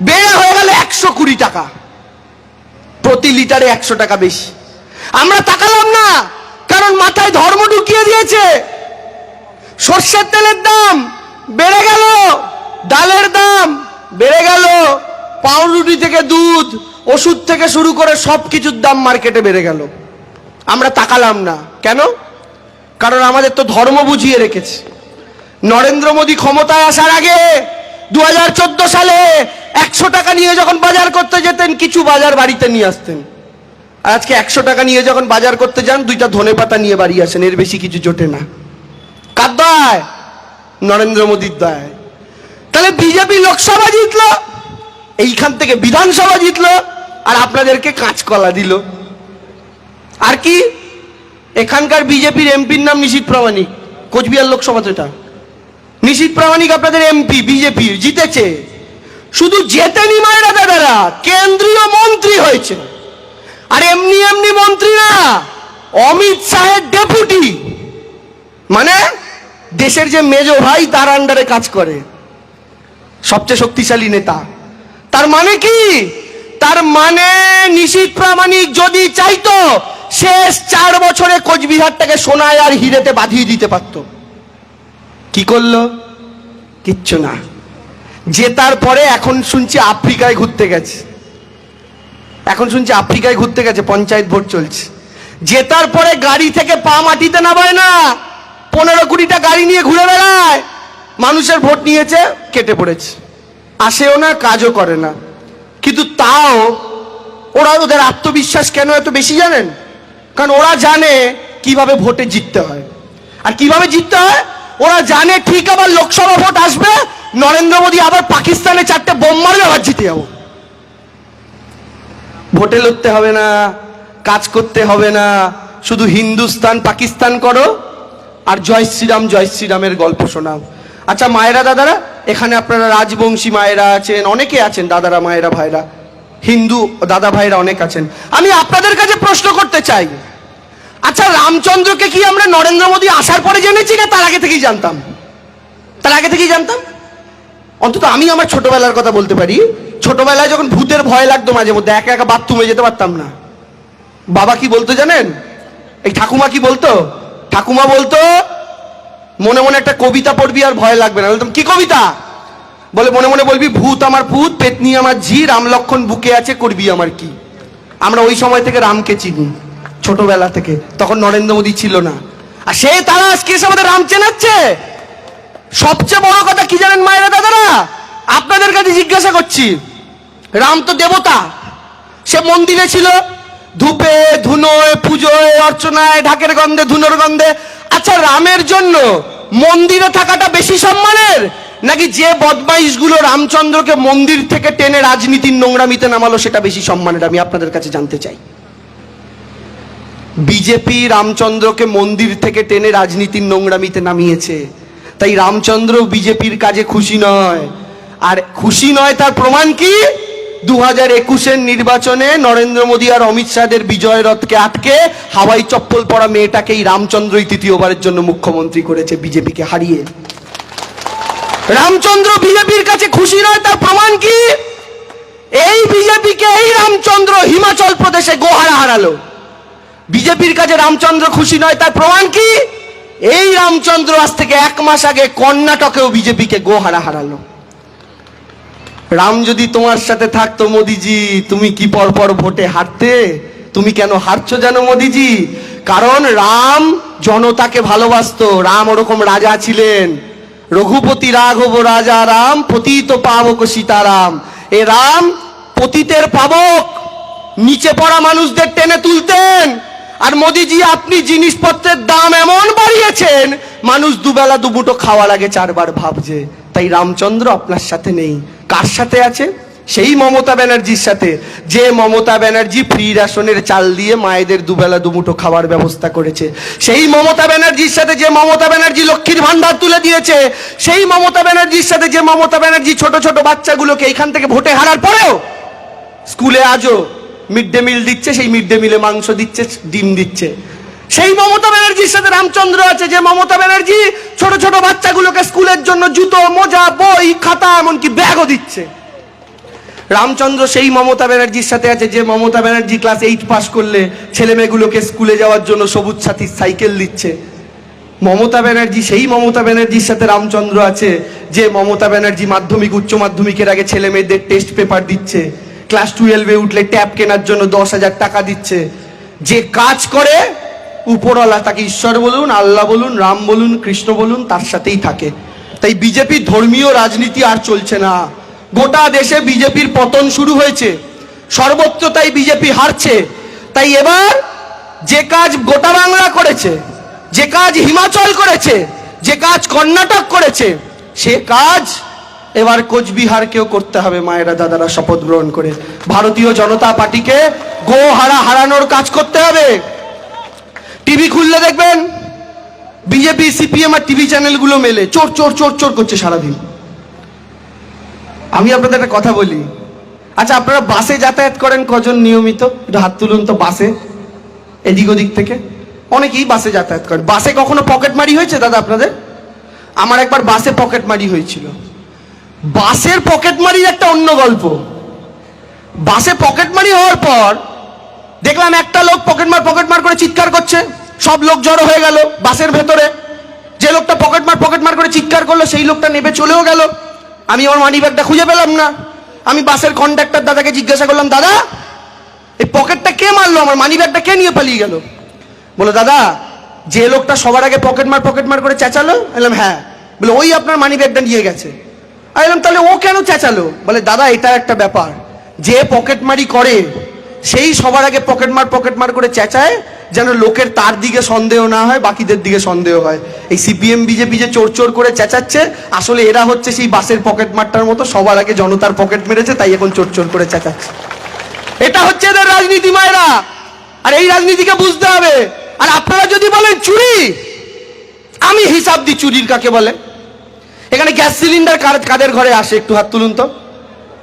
বেড়ে হয়ে গেল একশো কুড়ি টাকা। প্রতি লিটারে একশো টাকা বেশি। আমরা তাকালাম না, কারণ মাথায় ধর্ম ঢুকিয়ে দিয়েছে। সর্ষের তেলের দাম বেড়ে গেল, ডালের দাম বেড়ে গেল, পাউরুটি থেকে দুধ, ওষুধ থেকে শুরু করে সব কিছুর দাম মার্কেটে বেড়ে গেল। আমরা তাকালাম না। কেন? কারণ আমাদের তো ধর্ম বুঝিয়ে রেখেছে। নরেন্দ্র মোদী ক্ষমতায় আসার আগে দু হাজার চোদ্দ সালে একশো টাকা নিয়ে যখন বাজার করতে যেতেন, কিছু বাজার বাড়িতে নিয়ে আসতেন। আজকে একশো টাকা নিয়ে যখন বাজার করতে যান, দুইটা ধনে পাতা নিয়ে বাড়ি আসেন, এর বেশি কিছু জোটে না। কার দায়? নরেন্দ্র মোদীর দায়। তাহলে বিজেপি লোকসভা জিতলো, এইখান থেকে বিধানসভা জিতলো, আর আপনাদেরকে কাঁচকলা দিল। আর কি? এখানকার বিজেপির এমপির নাম নিশীত প্রামাণিক, কোচবিহার লোকসভা এটা। নিশীত প্রামাণিক আপনাদের এমপি, বিজেপির, জিতেছে। শুধু জেতেনি মায়েরা দাদারা, কেন্দ্রীয় মন্ত্রী হয়েছে। আর এমনি এমনি মন্ত্রী না অমিত শাহের ডেপুটি। মানে দেশের যে মেজো ভাই, তার আন্ডারে কাজ করে। সবচেয়ে শক্তিশালী নেতা। তার মানে কি? তার মানে নিশীত প্রামাণিক যদি চাইতো, শেষ চার বছরে কোচবিহারটাকে সোনায় আর হিরেতে বাঁধিয়ে দিতে পারত। কি করল? কিচ্ছু না। জেতার পরে এখন শুনছি আফ্রিকায় ঘুরতে গেছে। এখন শুনছি আফ্রিকায় ঘুরতে গেছে, পঞ্চায়েত ভোট চলছে। জেতার পরে গাড়ি থেকে পা মাটিতে নামায় না, পনেরো কুড়িটা গাড়ি নিয়ে ঘুরে বেড়ায়, মানুষের ভোট নিয়েছে, কেটে পড়েছে। আসেও না, কাজও করে না। কিন্তু তাও ওরা ওদের আত্মবিশ্বাস কেন এত বেশি জানেন? কারণ ওরা জানে কীভাবে ভোটে জিততে হয়। আর কীভাবে জিততে হয়? ওরা জানে ঠিক আবার লোকসভা ভোট আসবে নরেন্দ্র মোদী আবার পাকিস্তানে চারটে বোম মারবে, আবার জিতে যাব। ভোটে লড়তে হবে না, কাজ করতে হবে না, শুধু হিন্দুস্তান, পাকিস্তান করো, আর জয় শ্রীরাম, জয় শ্রীরামের গল্প শোনাও। আচ্ছা মায়েরা, দাদারা, এখানে আপনারা রাজবংশী মায়েরা আছেন, অনেকে আছেন, দাদারা, মায়েরা, ভাইরা। হিন্দু দাদা ভাইরা অনেক আছেন। আমি আপনাদের কাছে প্রশ্ন করতে চাই। আচ্ছা রামচন্দ্রকে কি আমরা নরেন্দ্র মোদী আসার পরে জেনেছি না তার আগে থেকেই জানতাম? তার আগে থেকেই জানতাম? অন্তত আমি আমার ছোটবেলার কথা বলতে পারি। ছোটবেলায় যখন ভূতের ভয় লাগতো মাঝে মধ্যে, একা একা বাথরুমে যেতে পারতাম না। বাবা কি বলতো জানেন? এই ঠাকুমা কি বলতো? ঠাকুমা বলতো, মনে মনে একটা কবিতা পড়বি আর ভয় লাগবে না। বলতাম, কি কবিতা? বলে, মনে মনে বলবি, ভূত আমার ভূত, পেতনি আমার ঝি রাম লক্ষণ বুকে আছে, করবি আমার কি? আমরা ওই সময় থেকে রামকে চিনি, ছোটবেলা থেকে। তখন নরেন্দ্র মোদী ছিল না। আর সে তারা আজকে এসে আমাদের রাম চেনাচ্ছে। সবচেয়ে বড় কথা কি জানেন মায়েরা দাদারা? আপনাদের কাছে জিজ্ঞাসা করছি। রাম তো দেবতা। সে মন্দিরে ছিল। ধূপে, ধুনোয়, পুজোয়, অর্চনায়, ঢাকের গন্ধে, ধুনোর গন্ধে। আচ্ছা রামের জন্য মন্দিরে থাকাটা বেশি সম্মানের? নাকি যে বদমাইশগুলো রামচন্দ্রকে মন্দির থেকে টেনে রাজনীতির নোংরামিতে নামালো, সেটা বেশি সম্মানের? আমি আপনাদের কাছে জানতে চাই। বিজেপি রামচন্দ্রকে মন্দির থেকে টেনে রাজনীতির নোংরামিতে নামিয়েছে। তাই রামচন্দ্র বিজেপির কাজে খুশি নয়। আর খুশি নয় তার প্রমাণ কি? দু হাজার একুশের নির্বাচনে নরেন্দ্র মোদী আর অমিত শাহের বিজয় রথকে আটকে হাওয়াই চপ্পল পরা মেয়েটাকেই রামচন্দ্রই তৃতীয়বারের জন্য মুখ্যমন্ত্রী করেছে বিজেপিকে হারিয়ে। রামচন্দ্র বিজেপির কাছে খুশি নয় তার প্রমাণ কি? এই বিজেপিকে এই রামচন্দ্র হিমাচল প্রদেশে গোহারা হারালো। বিজেপির কাছে রামচন্দ্র খুশি নয় তার প্রমাণ কি? এই রামচন্দ্র আজ থেকে এক মাস আগে কর্ণাটকেও বিজেপিকে গোহারা হারালো। রাম যদি তোমার সাথে থাকতো মোদিজি, তুমি কি পর পর ভোটে হারতে? তুমি কেন হারছো জানো মোদিজি? কারণ রাম জনতাকে ভালোবাসতো, রাম ওরকম রাজা ছিলেন। রঘুপতি রাঘব রাজা রাম, পতিত পাবক সীতারাম। এ রাম পতিতের পাবক, নিচে পড়া মানুষদের টেনে তুলতেন। আর মোদিজি, আপনি জিনিসপত্রের দাম এমন বাড়িয়েছেন, মানুষ দুবেলা দুমুটো খাওয়ার আগে চারবার ভাবছে, তাই রামচন্দ্র আপনার সাথে নেই। কার সাথে আছে? সেই মমতা ব্যানার্জির সাথে। যে মমতা ব্যানার্জি ফ্রি রেশনের চাল দিয়ে মায়েদের দুবেলা দুমুঠো খাওয়ার ব্যবস্থা করেছে, সেই মমতা ব্যানার্জির সাথে যে মমতা ব্যানার্জি লক্ষ্মীর ভান্ডার তুলে দিয়েছে, সেই মমতা ব্যানার্জির সাথে যে মমতা ব্যানার্জি ছোট ছোট বাচ্চাগুলোকে এখান থেকে ভোটে হারার পরেও, স্কুলে আজও মিড ডে মিল দিচ্ছে, সেই মিড ডে মিলে মাংস দিচ্ছে, ডিম দিচ্ছে। সেই মমতা ব্যানার্জির সাথে রামচন্দ্র আছে, যে মমতা ব্যানার্জি ছোট ছোট বাচ্চাগুলোকে স্কুলের জন্য জুতো, মোজা, বই, খাতা, এমনকি ব্যাগও দিচ্ছে। রামচন্দ্র সেই মমতা ব্যানার্জির সাথে আছে, যে Mamata Banerjee class eight pass করলে ছেলে মেয়েগুলোকে স্কুলে যাওয়ার জন্য সবুজ সাথী সাইকেল দিচ্ছে। মমতা ব্যানার্জি, সেই মমতা ব্যানার্জির সাথে রামচন্দ্র আছে, যে মমতা ব্যানার্জি মাধ্যমিক, উচ্চ মাধ্যমিকের আগে ছেলে মেয়েদের টেস্ট পেপার দিচ্ছে। ক্লাস টুয়েলভে উঠলে ট্যাব কেনার জন্য দশ হাজার টাকা দিচ্ছে। যে কাজ করে, উপরওয়ালা তাকে ঈশ্বর বলুন, আল্লাহ বলুন, রাম বলুন, কৃষ্ণ বলুন, তার সাথেই থাকে। তাই বিজেপির ধর্মীয় রাজনীতি আর চলছে না। গোটা দেশে বিজেপির পতন শুরু হয়েছে। সর্বত্র তাই বিজেপি হারছে। তাই এবার যে কাজ গোটা বাংলা করেছে, যে কাজ হিমাচল করেছে, যে কাজ কর্ণাটক করেছে, সে কাজ এবার কোচবিহারকেও করতে হবে, মায়েরা, দাদারা শপথ গ্রহণ করে। ভারতীয় জনতা পার্টিকে গো হারা হারানোর কাজ করতে হবে। টিভি খুললে দেখবেন, বিজেপি, সিপিএম আর টিভি চ্যানেলগুলো মেলে, চোর চোর চোর চোর করছে সারাদিন। আমি আপনাদের একটা কথা বলি। আচ্ছা আপনারা বাসে যাতায়াত করেন কজন নিয়মিত? একটু হাত তুলুন তো বাসে, এদিক ওদিক থেকে। অনেকেই বাসে যাতায়াত করেন। বাসে কখনো পকেট মারি হয়েছে, দাদা, আপনাদের? আমার একবার বাসে পকেট মারি হয়েছিল। বাসের পকেট মারির একটা অন্য গল্প। বাসে পকেট মারি হওয়ার পর দেখলাম একটা লোক পকেট মার পকেট মার করে চিৎকার করছে। সব লোক জড়ো হয়ে গেল বাসের ভেতরে। যে লোকটা পকেট মার পকেট মার করে চিৎকার করল, সেই লোকটা নেবে চলেও গেল। আমি আমার মানি ব্যাগটা খুঁজে পেলাম না। আমি বাসের কন্ডাক্টর দাদাকে জিজ্ঞাসা করলাম, দাদা, এই পকেটটা কে মারলো? আমার মানি ব্যাগটা কে নিয়ে পালিয়ে গেল? বলো দাদা, যে লোকটা সবার আগে পকেট মার পকেট মার করে চেঁচালো? বললাম হ্যাঁ। বলে ওই আপনার মানি ব্যাগটা নিয়ে গেছে। আমি বললাম, তাহলে ও কেন চেঁচালো? বলে, দাদা, এটা একটা ব্যাপার। যে পকেট মারি করে, সেই সবার আগে পকেট মার পকেট মার করে চেঁচায়, যেন লোকের তার দিকে সন্দেহ না হয়, বাকিদের দিকে সন্দেহ হয়। এই সিপিএম, বিজেপি যে চোর চোর করে চেঁচাচ্ছে, আসলে এরা হচ্ছে সেই বাসের পকেট মারটার মতো, সবার আগে জনতার পকেট মেরেছে, তাই এখন চোর চোর করে চেঁচাচ্ছে। এটা হচ্ছে এদের রাজনীতি, মায়েরা। আর এই রাজনীতিকে বুঝতে হবে। আর আপনারা যদি বলেন চুরি, আমি হিসাব দিই চুরির কাকে বলে। এখানে গ্যাস সিলিন্ডার কাদের ঘরে আসে? একটু হাত তুলুন তো।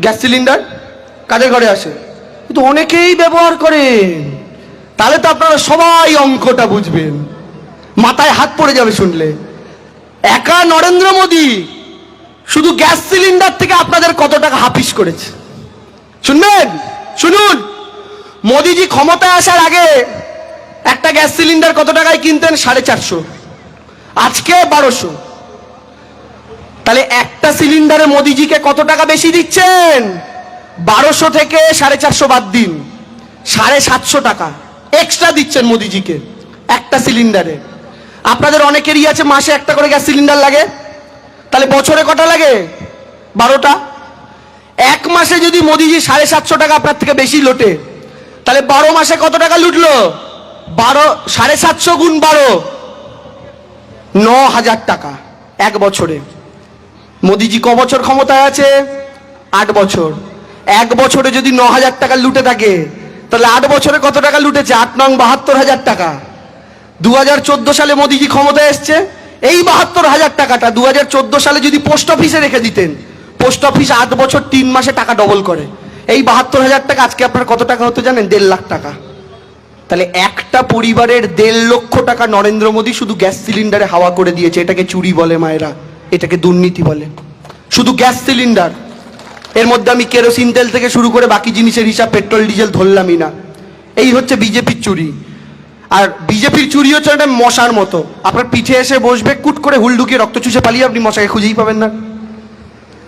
গ্যাস সিলিন্ডার কাদের ঘরে আসে? কিন্তু অনেকেই ব্যবহার করেন। তাহলে তো আপনারা সবাই অঙ্কটা বুঝবেন। মাথায় হাত পড়ে যাবে শুনলে। একা নরেন্দ্র মোদী শুধু গ্যাস সিলিন্ডার থেকে আপনাদের কত টাকা হাফিস করেছে? শুনবেন? শুনুন। মোদিজি ক্ষমতায় আসার আগে একটা গ্যাস সিলিন্ডার কত টাকায় কিনতেন? সাড়ে চারশো। আজকে বারোশো। তাহলে একটা সিলিন্ডারে মোদিজিকে কত টাকা বেশি দিচ্ছেন? বারোশো থেকে সাড়ে চারশো বাদ দিন। সাড়ে সাতশো টাকা এক্সট্রা দিচ্ছেন মোদিজিকে একটা সিলিন্ডারে। আপনাদের অনেকেরই আছে মাসে একটা করে গ্যাস সিলিন্ডার লাগে। তাহলে বছরে কটা লাগে? বারোটা। এক মাসে যদি মোদিজি সাড়ে সাতশো টাকা আপনার থেকে বেশি লোটে, তাহলে বারো মাসে কত টাকা লুটলো? বারো, সাড়ে সাতশো গুণ বারো। ন হাজার টাকা এক বছরে। মোদিজি ক বছর ক্ষমতায় আছে? আট বছর। এক বছরে যদি ন হাজার টাকা লুটে থাকে, তাহলে আট বছরে কত টাকা লুটেছে? আট নং বাহাত্তর হাজার টাকা। দু হাজার চোদ্দ সালে মোদিজি ক্ষমতায় এসছে, এই বাহাত্তর হাজার টাকাটা দু হাজার চোদ্দ সালে যদি পোস্ট অফিসে রেখে দিতেন, পোস্ট অফিস আট বছর তিন মাসে টাকা ডবল করে। এই বাহাত্তর হাজার টাকা আজকে আপনার কত টাকা হতো জানেন? দেড় লাখ টাকা। তাহলে একটা পরিবারের দেড় লক্ষ টাকা নরেন্দ্র মোদী শুধু গ্যাস সিলিন্ডারে হাওয়া করে দিয়েছে, এটাকে চুরি বলে মায়েরা। এটাকে দুর্নীতি বলে। শুধু গ্যাস সিলিন্ডার। এর মধ্যে আমি কেরোসিন তেল থেকে শুরু করে বাকি জিনিসের হিসাব, পেট্রোল, ডিজেল ধরলামই না। এই হচ্ছে বিজেপির চুরি। আর বিজেপির চুরি হচ্ছে একটা মশার মতো। আপনার পিঠে এসে বসবে, কুট করে হুল ঢুকিয়ে রক্ত চুষে পালিয়ে আপনি মশাকে খুঁজেই পাবেন না।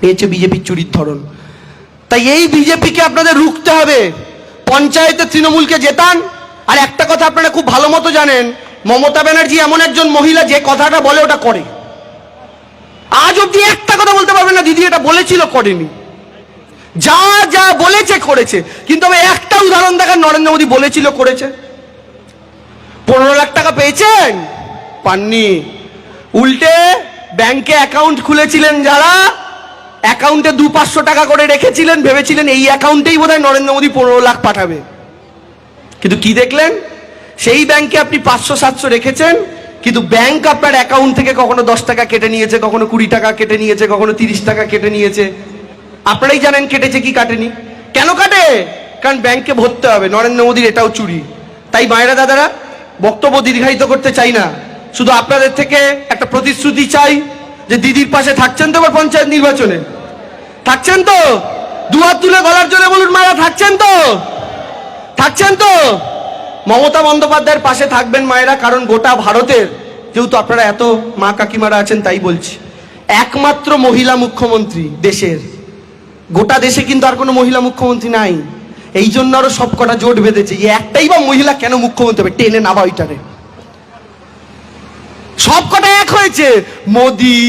এই হচ্ছে বিজেপির চুরির ধরন। তাই এই বিজেপিকে আপনাদের রুখতে হবে। পঞ্চায়েতে তৃণমূলকে জেতান। আর একটা কথা আপনারা খুব ভালো মতো জানেন, মমতা ব্যানার্জি এমন একজন মহিলা যে কথাটা বলে ওটা করে। আজ অব্দি একটা কথা বলতে পারবেন না, দিদি এটা বলেছিল করেনি। যা যা বলেছে, করেছে। কিন্তু আমি একটা উদাহরণ দেখান, নরেন্দ্র মোদী বলেছিল, করেছে। পনেরো লাখ টাকা পেয়েছেন? পাননি। উল্টে ব্যাংকে অ্যাকাউন্ট খুলেছিলেন যারা, অ্যাকাউন্টে দু পাঁচশো টাকা করে রেখেছিলেন, ভেবেছিলেন এই অ্যাকাউন্টেই বোধহয় নরেন্দ্র মোদী পনেরো লাখ পাঠাবে। কিন্তু কি দেখলেন? সেই ব্যাংকে আপনি পাঁচশো, সাতশো রেখেছেন কিন্তু ব্যাংক আপনার অ্যাকাউন্ট থেকে কখনো দশ টাকা কেটে নিয়েছে, কখনো কুড়ি টাকা কেটে নিয়েছে, কখনো তিরিশ টাকা কেটে নিয়েছে। আপনারাই জানেন কেটেছে কি কাটেনি? কেন কাটে? কারণ ব্যাংকে ভরতে হবে, নরেন্দ্র মোদীর এটাও চুরি। তাই মায়েরা দাদারা, বক্তব্য দীর্ঘায়িত করতে চাই না। শুধু আপনাদের থেকে একটা প্রতিশ্রুতি চাই যে দিদির পাশে থাকছেন তো এবার পঞ্চায়েত নির্বাচনে। থাকছেন তো? দুহাত তুলে গলার জোরে বলুন, মায়েরা, থাকছেন তো? থাকছেন তো? মমতা বন্দ্যোপাধ্যায়ের পাশে থাকবেন মায়েরা, কারণ গোটা ভারতের, যেহেতু আপনারা এত মা কাকিমারা আছেন তাই বলছি, একমাত্র মহিলা মুখ্যমন্ত্রী দেশের। গোটা দেশে কিন্তু আর কোনো মহিলা মুখ্যমন্ত্রী নাই। এই জন্য আরও সব কটা জোট বেঁধেছে। যে একটাই বা মহিলা কেন মুখ্যমন্ত্রী হবে? টেনে নাবা ওইটারে। সব কটা এক হয়েছে। মোদি,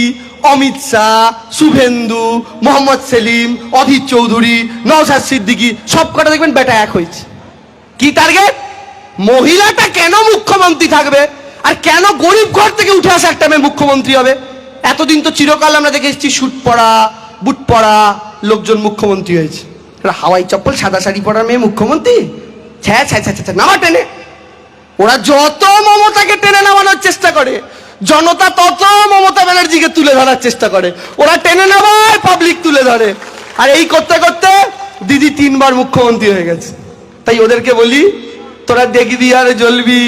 অমিত শাহ, শুভেন্দু, মোহাম্মদ সেলিম, অধীর চৌধুরী, নওশাদ সিদ্দিকী সব কটা দেখবেন বেটা এক হয়েছে। কি টার্গেট মহিলাটা কেন মুখ্যমন্ত্রী থাকবে? আর কেন গরিব ঘর থেকে উঠে আসা একটা মেয়ে মুখ্যমন্ত্রী হবে? এতদিন তো চিরকাল আমরা দেখে এসেছি শুট পরা, বুট পরা লোকজন মুখ্যমন্ত্রী হয়েছে। হাওয়াই চপ্পল, সাদা শাড়ি পরা মেয়ে মুখ্যমন্ত্রী? ছ্যা ছ্যা ছ্যা ছ্যা নামা টেনে। ওরা যত মমতাকে টেনে নামানোর চেষ্টা করে, জনতা তত মমতা ব্যানার্জিকে তুলে ধরার চেষ্টা করে। ওরা টেনে নামায় পাবলিক তুলে ধরে। আর এই করতে করতে দিদি তিনবার মুখ্যমন্ত্রী হয়ে গেছে। তাই ওদেরকে বলি তোরা দেখবি আর জ্বলবি,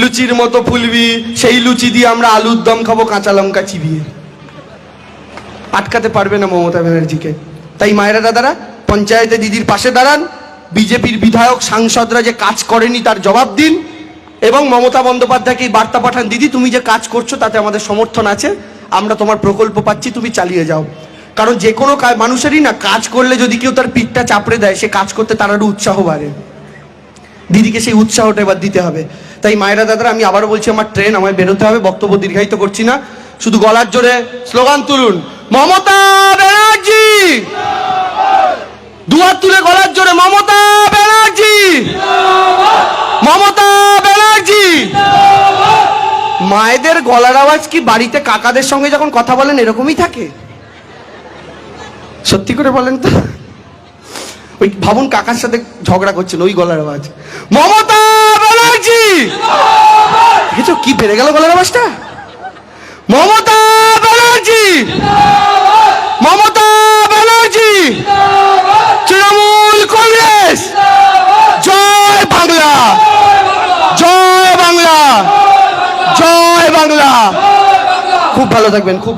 লুচির মতো ফুলবি, সেই লুচি দিয়ে আমরা আলুর দম খাব, কাঁচা লঙ্কা চিবিয়ে। আটকাতে পারবে না মমতা ব্যানার্জিকে। তাই মায়েরা দাদারা, পঞ্চায়েতে দিদির পাশে দাঁড়ান, বিজেপির বিধায়ক, সাংসদরা যে কাজ করেনি তার জবাব দিন, এবং মমতা বন্দ্যোপাধ্যায়কে এই বার্তা পাঠান, দিদি, তুমি যে কাজ করছ তাতে আমাদের সমর্থন আছে, আমরা তোমার প্রকল্প পাচ্ছি, তুমি চালিয়ে যাও। কারণ যে কোনো মানুষেরই না, কাজ করলে যদি কেউ তার পিঠটা চাপড়ে দেয়, সে কাজ করতে তার আরও উৎসাহ বাড়ে। দিদিকে সেই উৎসাহটা এবার দিতে হবে। তাই মায়েরা দাদারা, আমি আবারও বলছি, আমার ট্রেন আমায় বেরোতে হবে, বক্তব্য দীর্ঘায়িত করছি না। শুধু গলার জোরে স্লোগান তুলুন। মমতা ব্যানার্জি! দুহাত তুলে গলার জোরে, মমতা ব্যানার্জি! মমতা ব্যানার্জি! মায়েদের গলার আওয়াজ কি বাড়িতে কাকাদের সঙ্গে যখন কথা বলেন, এরকমই থাকে? সত্যি করে বলেন তো। ওই ভাবুন কাকার সাথে ঝগড়া করছেন, ওই গলার আওয়াজ। মমতা ব্যানার্জি! দেখেছ কি বেড়ে গেল গলার আওয়াজটা? মমতা ব্যানার্জি! মমতা ব্যানার্জি! তৃণমূল কংগ্রেস! জয় বাংলা! জয় বাংলা! জয় বাংলা! খুব ভালো থাকবেন, খুব